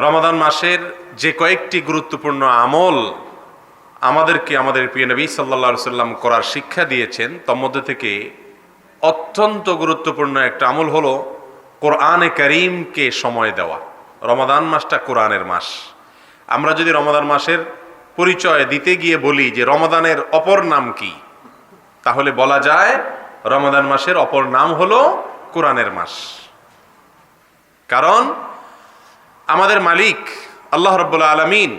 রমাদান মাসের যে কয়েকটি গুরুত্বপূর্ণ আমল আমাদেরকে, আমাদের প্রিয় নবী সাল্লা সাল্লাম করার শিক্ষা দিয়েছেন, তোর মধ্যে থেকে অত্যন্ত গুরুত্বপূর্ণ একটা আমল হলো কোরআনে করিমকে সময় দেওয়া। রমাদান মাসটা কোরআনের মাস। আমরা যদি রমাদান মাসের পরিচয় দিতে গিয়ে বলি যে রমাদানের অপর নাম কি, তাহলে বলা যায় রমাদান মাসের অপর নাম হলো কোরআনের মাস। কারণ আমাদের মালিক আল্লাহ রব্বুল আলমিন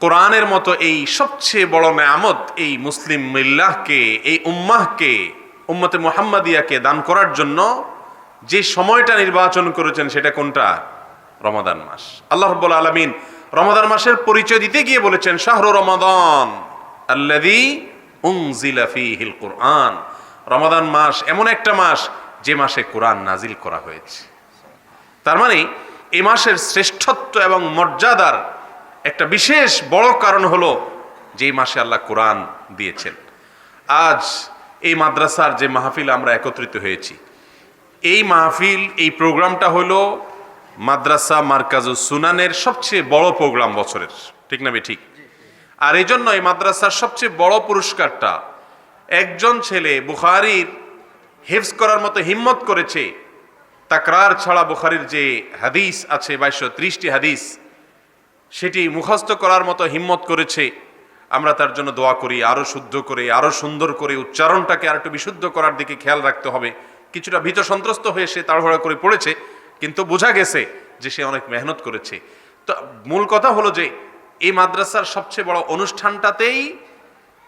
কোরআনের মতো এই সবচেয়ে বড় নেয়ামত এই মুসলিম মিল্লাহকে, এই উম্মাহকে, উম্মতে মোহাম্মদিয়াকে দান করার জন্য যে সময়টা নির্বাচন করেছেন সেটা কোনটা? রমাদান মাস। আল্লাহ রব্বুল আলমিন রমাদান মাসের পরিচয় দিতে গিয়ে বলেছেন, শাহরু রমাদান আল্লাদি উংজিলা ফিহিল কোরআন। রমাদান মাস এমন একটা মাস যে মাসে কোরআন নাজিল করা হয়েছে। তার মানে এই মাসের শ্রেষ্ঠত্ব এবং মর্যাদার একটা বিশেষ বড় কারণ হলো যে এই মাসে আল্লাহ কোরআন দিয়েছেন। আজ এই মাদ্রাসার যে মাহফিল আমরা একত্রিত হয়েছি, এই মাহফিল, এই প্রোগ্রামটা হলো মাদ্রাসা মার্কাজু সুনানের সবচেয়ে বড় প্রোগ্রাম বছরের, ঠিক না ঠিক? আর এই জন্য এই মাদ্রাসার সবচেয়ে বড় পুরস্কারটা একজন ছেলে বুখারির হেফজ করার মতো হিম্মত করেছে তাকরার ছাড়া বুখারির যে হাদিস আছে, বাইশশো ত্রিশটি হাদিস, সেটি মুখস্থ করার মতো হিম্মত করেছে। আমরা তার জন্য দোয়া করি আরও শুদ্ধ করে আরও সুন্দর করে উচ্চারণটাকে আর একটু বিশুদ্ধ করার দিকে খেয়াল রাখতে হবে। কিছুটা ভীত সন্ত্রস্ত হয়ে সে তাড়াহুড়া করে পড়েছে, কিন্তু বোঝা গেছে যে সে অনেক মেহনত করেছে। তো মূল কথা হলো যে, এই মাদ্রাসার সবচেয়ে বড় অনুষ্ঠানটাতেই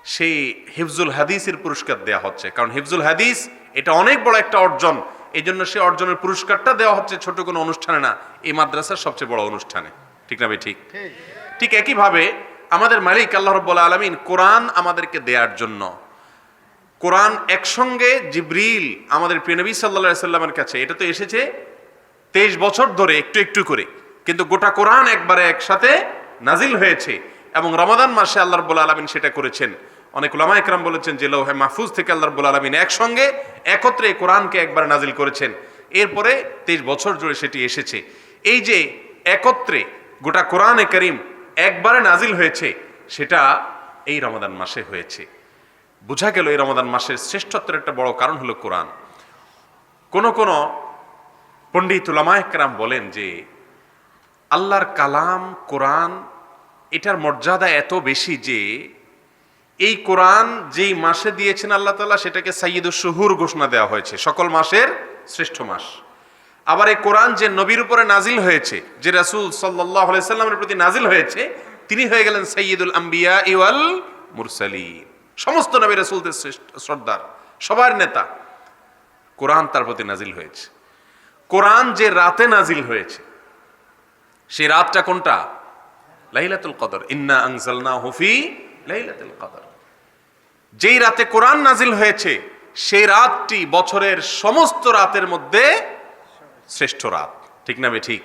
সেই হিফজুল হাদিসের পুরস্কার দেওয়া হচ্ছে। কারণ হিফজুল হাদিস এটা অনেক বড় একটা অর্জন। এই জন্য সে অর্জনের পুরস্কারটা দেওয়া হচ্ছে ছোট কোনো অনুষ্ঠানে না এই মাদ্রাসার সবচেয়ে বড় অনুষ্ঠানে। ঠিক না ভাই? ঠিক। ঠিক। একইভাবে আমাদের মালিক আল্লাহ রব্বুল আলমিন কোরআন আমাদেরকে দেওয়ার জন্য কোরআন একসঙ্গে জিব্রিল আমাদের প্রিয়নবী সাল্লা সাল্লামের কাছে এটা তো এসেছে তেইশ বছর ধরে একটু একটু করে কিন্তু গোটা কোরআন একবারে একসাথে নাজিল হয়েছে এবং রমাদান মাসে আল্লাহ রব্বুল আলমিন সেটা করেছেন। অনেক উলামা একরাম বলেছেন যে লৌহে মাহফুজ থেকে আল্লাহ রব্বুল আলমিন একসঙ্গে একত্রে কোরআনকে একবার নাজিল করেছেন। এরপরে তেইশ বছর জুড়ে সেটি এসেছে। এই যে একত্রে গোটা কোরআনে করিম একবারে নাজিল হয়েছে, সেটা এই রমাদান মাসে হয়েছে। বোঝা গেল এই রমাদান মাসের শ্রেষ্ঠত্বের একটা বড় কারণ হলো কোরআন। কোন কোন পণ্ডিত উলামায়করাম বলেন যে, আল্লাহর কালাম কোরআন এটার মর্যাদা এত বেশি যে এই কোরআন যেই মাসে দিয়েছেন আল্লাহ তালা সেটাকে সাইয়দুল শহুর ঘোষণা দেওয়া হয়েছে। সকল মাসের শ্রেষ্ঠ মাস। আবার এই কোরআন যে নবীর উপরে নাজিল হয়েছে, যে রাসুল সাল্লাহ সাল্লামের প্রতি নাজিল হয়েছে, তিনি হয়ে গেলেন সৈয়দুল আম্বিয়া ইওয়াল মুরসালি সমস্ত নবী রাসুলদের শ্রেষ্ঠ সর্দার সবার নেতা। কোরআন তার প্রতি নাজিল হয়েছে। কোরআন যে রাতে নাজিল হয়েছে, সেই রাতটা কোনটা? লাইলাতুল কদর। ইন্না আনজালনা হুফি লাইলাতুল কদর। যেই রাতে কোরআন নাজিল হয়েছে, সেই রাতটি বছরের সমস্ত রাতের মধ্যে শ্রেষ্ঠ রাত। ঠিক না ঠিক?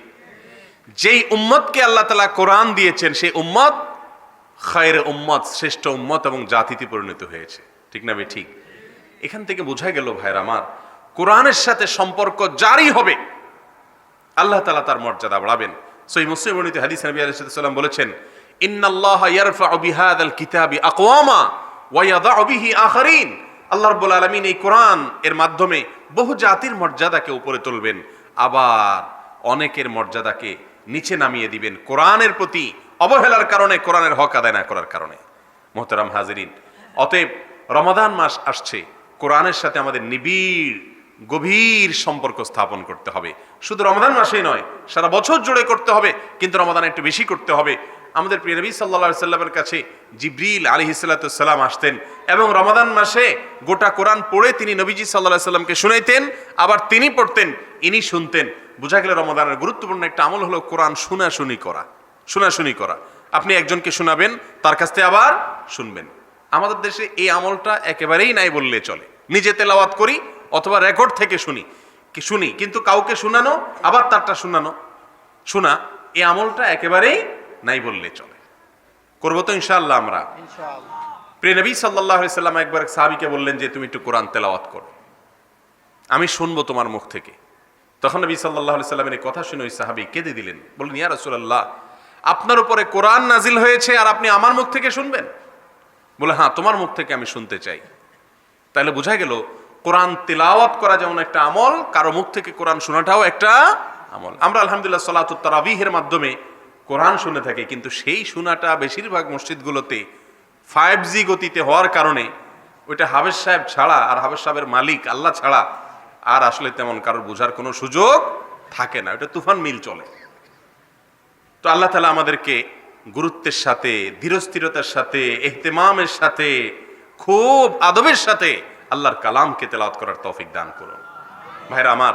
যেই উম্মতকে আল্লাহ তালা কোরআন দিয়েছেন, সেই উম্মত খায়ের উম্মত, শ্রেষ্ঠ উম্মত এবং জাতিতে পরিণত হয়েছে। ঠিক না ঠিক? এখান থেকে বোঝা গেল ভাইর আমার, কোরআনের সাথে সম্পর্ক জারি হবে। আল্লাহ তালা তার মর্যাদা বাড়াবেন। সই মুসলিম হাদিস নবী আলাইহিস বলেছেন ইন্নাল্লাহ ইয়ারফাউ বিহাদাল কিতাবি আকওয়ামা ওয়া ইয়াদাউ বিহি আখারিন আল্লাহ রাব্বুল আলামিন এই কোরআন এর মাধ্যমে বহু জাতির মর্যাদাকে উপরে তুলবেন, আবার অনেকের মর্যাদাকে নিচে নামিয়ে দিবেন কোরআনের প্রতি অবহেলার কারণে, কোরআনের হক আদায় না করার কারণে। মোহতারাম হাজিরিন, অতএব রমাদান মাস আসছে, কোরআনের সাথে আমাদের নিবিড়, গভীর সম্পর্ক স্থাপন করতে হবে। শুধু রমাদান মাসেই নয়, সারা বছর জুড়ে করতে হবে, কিন্তু রমাদান একটু বেশি করতে হবে। আমাদের প্রিয় নবী সাল্লা সাল্লামের কাছে জিব্রিল আলী হিসালাতাম আসতেন এবং রমাদান মাসে গোটা কোরআন পড়ে তিনি নবীজি সাল্লাহ সাল্লামকে শুনাইতেন, আবার তিনি পড়তেন, ইনি শুনতেন। বোঝা গেলে রমাদানের গুরুত্বপূর্ণ একটা আমল হলো কোরআন শোনাশুনি করা শোনাশুনি করা। আপনি একজনকে শোনাবেন, তার কাছ থেকে আবার শুনবেন। আমাদের দেশে এই আমলটা একেবারেই নাই বললে চলে। নিজে তেলাওয়াত করি অথবা রেকর্ড থেকে শুনি। শুনি, কিন্তু কাউকে শোনানো, আবার তারটা শোনানো। শোনা, এই আমলটা একেবারেই নাই বললে চলে। করব তো ইনশাআল্লাহ আমরা। প্রিয় নবী সাল্লাহ সাল্লাম একবার এক সাহাবিকে বললেন যে তুমি একটু কোরআন তেলাওয়াত করো। আমি শুনব তোমার মুখ থেকে। তখন নবী সাল্লাহ সাল্লামের এই কথা শুনে ওই সাহাবি কেঁদে দিলেন। বললেন ইয়া রসুল্লাহ আপনার উপরে কোরআন নাজিল হয়েছে আর আপনি আমার মুখ থেকে শুনবেন? বলে হ্যাঁ তোমার মুখ থেকে আমি শুনতে চাই। তাহলে বোঝা গেল কোরআন তেলাওয়াত করা যেমন একটা আমল কারও মুখ থেকে কোরআন শোনাটাও একটা আমল। আমরা আলহামদুলিল্লাহ সালাত তারাবিহের মাধ্যমে কোরআন শুনে থাকে, কিন্তু সেই শোনাটা বেশিরভাগ মসজিদগুলোতে ফাইভ জি গতিতে হওয়ার কারণে ওইটা হাবেজ সাহেব ছাড়া আর হাবেজ সাহেবের মালিক, আল্লাহ ছাড়া আর আসলে তেমন কারোর বোঝার কোনো সুযোগ থাকে না। ওটা তুফান মিল চলে। তো আল্লাহ তালা আমাদেরকে গুরুত্বের সাথে, ধীরস্থিরতার সাথে, এহতেমামের সাথে, খুব আদবের সাথে আল্লাহর কালামকে তেলাওয়াত করার তৌফিক দান করুন। ভাইরা আমার,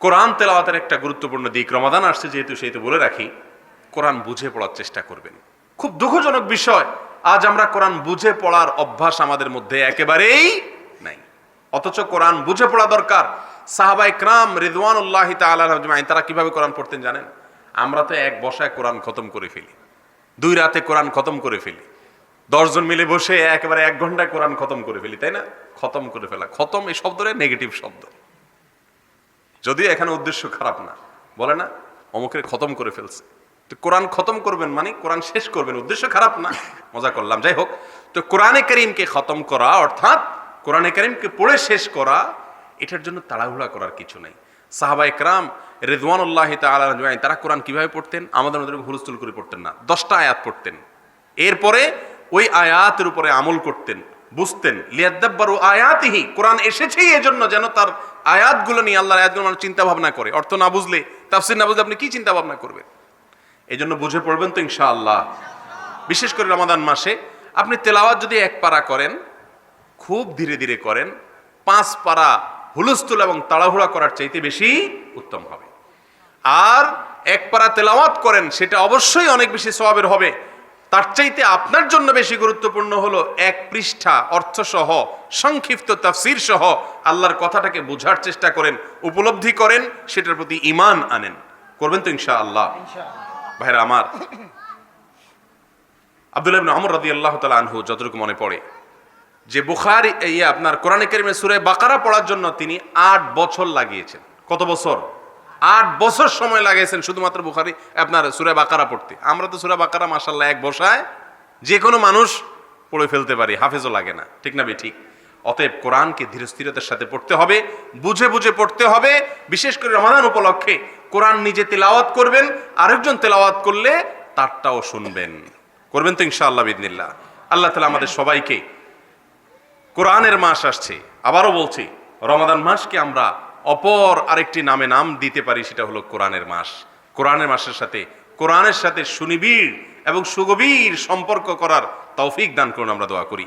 কোরআন তেলাওয়াতের একটা গুরুত্বপূর্ণ দিক, রমাদান আসছে যেহেতু, সেহেতু বলে রাখি। কোরআন বুঝে পড়ার চেষ্টা করবেন। খুব দুঃখজনক বিষয়, আজ আমরা কোরআন বুঝে পড়ার অভ্যাস আমাদের মধ্যে একেবারেই নাই। অথচ কোরআন বুঝে পড়া দরকার। সাহাবাই ক্রাম রিদওয়ানুল্লাহ তালাহ তারা কীভাবে কোরআন পড়তেন জানেন? আমরা তো এক বসায় কোরআন খতম করে ফেলি। দুই রাতে কোরআন খতম করে ফেলি। দশজন মিলে বসে একেবারে এক ঘন্টায় কোরআন খতম করে ফেলি, তাই না? খতম করে ফেলা। খতম এই শব্দটা নেগেটিভ শব্দ। যদিও এখানে উদ্দেশ্য খারাপ না। বলে না, অমুকের খতম করে ফেলছে। তো কোরআন খতম করবেন মানে কোরআন শেষ করবেন, উদ্দেশ্য খারাপ না, মজা করলাম, যাই হোক। তো কোরআনে করিমকে খতম করা, অর্থাৎ কোরআনে করিমকে পড়ে শেষ করা, এটার জন্য তাড়াহুড়া করার কিছু নাই। সাহাবা একরাম রেদওয়ানুল্লাহ তালাই তারা কোরআন কীভাবে পড়তেন? আমাদের মধ্যে হুলস্থুল করে পড়তেন না। দশটা আয়াত পড়তেন। এরপরে ওই আয়াতের উপরে আমল করতেন, বুঝতেন। লিয়াদ্দাব্বারু আয়াতিহি, কোরআন এসেছেই এজন্য যেন তার আয়াতগুলো নিয়ে আল্লাহর আয়াতগুলো মানুষ চিন্তা ভাবনা করে। অর্থ না বুঝলে, তাফসির না বুঝলে আপনি কি চিন্তা ভাবনা করবেন? এই জন্য বুঝে পড়বেন তো ইনশাআল্লাহ। বিশেষ করে রমাদান মাসে আপনি তেলাওয়াত যদি এক পারা করেন, খুব ধীরে ধীরে করেন, পাঁচ পারা হুলস্থুল এবং তাড়াহুড়া করার চাইতে বেশি উত্তম হবে। আর এক পারা তেলাওয়াত করেন, সেটা অবশ্যই অনেক বেশি স্বভাবের হবে। তার চাইতে আপনার জন্য বেশি গুরুত্বপূর্ণ হলো এক পৃষ্ঠা অর্থসহ, সংক্ষিপ্ত তাফসির সহ আল্লাহর কথাটাকে বোঝার চেষ্টা করেন, উপলব্ধি করেন, সেটার প্রতি ইমান আনেন। করবেন তো ইনশা আল্লাহ ভাইরা আমার। আব্দুল্লাহ ইবনে আমর রাদিয়াল্লাহু তাআলা আনহু যতটুকু মনে পড়ে, যে বুখারি ইয়ে আপনার কোরআনে কারিমের সুরে বাকারা পড়ার জন্য তিনি আট বছর লাগিয়েছেন। কত বছর? আট বছর সময় লাগিয়েছেন শুধুমাত্র বুখারি, আপনার সুরে বাকারা পড়তে। আমরা তো সুরে বাকারা মাসাল্লাহ এক বসায় যে কোনো মানুষ পড়ে ফেলতে পারি, হাফেজও লাগে না। ঠিক না বে ঠিক। অতএব কোরআনকে ধীরস্থিরতার সাথে পড়তে হবে, বুঝে বুঝে পড়তে হবে। বিশেষ করে রমাদান উপলক্ষে কোরআন নিজে তেলাওয়াত করবেন, আরেকজন তেলাওয়াত করলে তারটাও শুনবেন। করবেন তো ইনশাআল্লাহ বিদিনিল্লাহ আল্লাহ তালা আমাদের সবাইকে কোরআনের মাস আসছে, আবারও বলছি, রমাদান মাসকে আমরা অপর আরেকটি নামে নাম দিতে পারি, সেটা হলো কোরআনের মাস। কোরআনের মাসের সাথে কোরআনের সাথে সুনিবিড় এবং সুগভীর সম্পর্ক করার তৌফিক দান করুন, আমরা দোয়া করি।